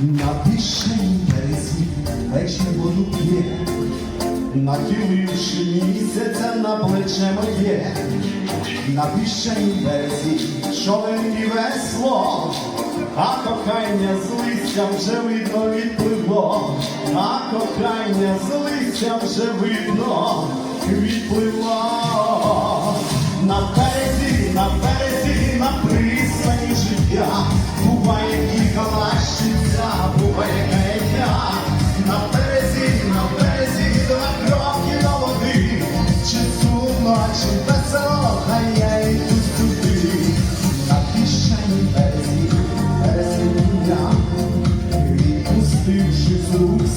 на пішень березі вечір воду п'є, нахиливши місяця на плече моє, на пішень березі човен і весло, а кохання з листя вже видно відпливло, а кохання з листя вже видно відпливло.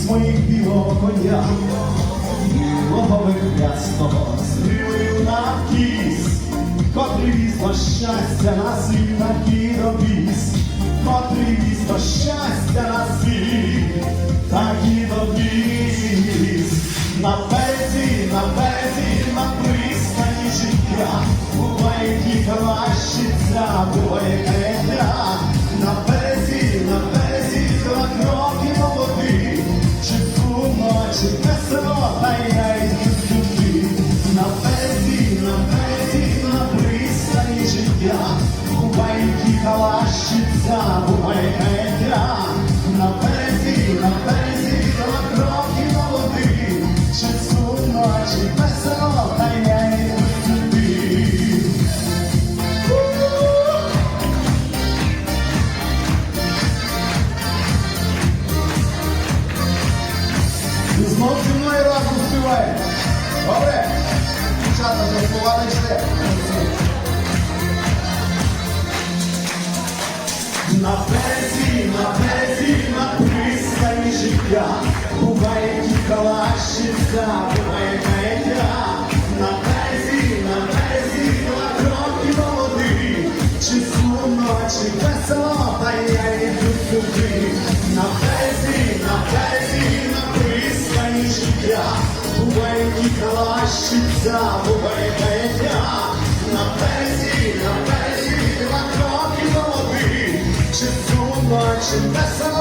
З білого коня, білого вихрястого, з на кіс, котрий віз до щастя на світ такий довіз, котрий віз до щастя на світ, такий довіз. На березі, на березі, на пристані життя, буває лащиця, буває каяття. She gets it all, мною разом співаємо. Добре? Дівчата, заспівали все. На березі, на березі, на пристані життя, буває тільки лащиця, буває каяття. Життя, буває тільки лащиця, буває. На березі, на березі, два кроки до чи сума, чи весело,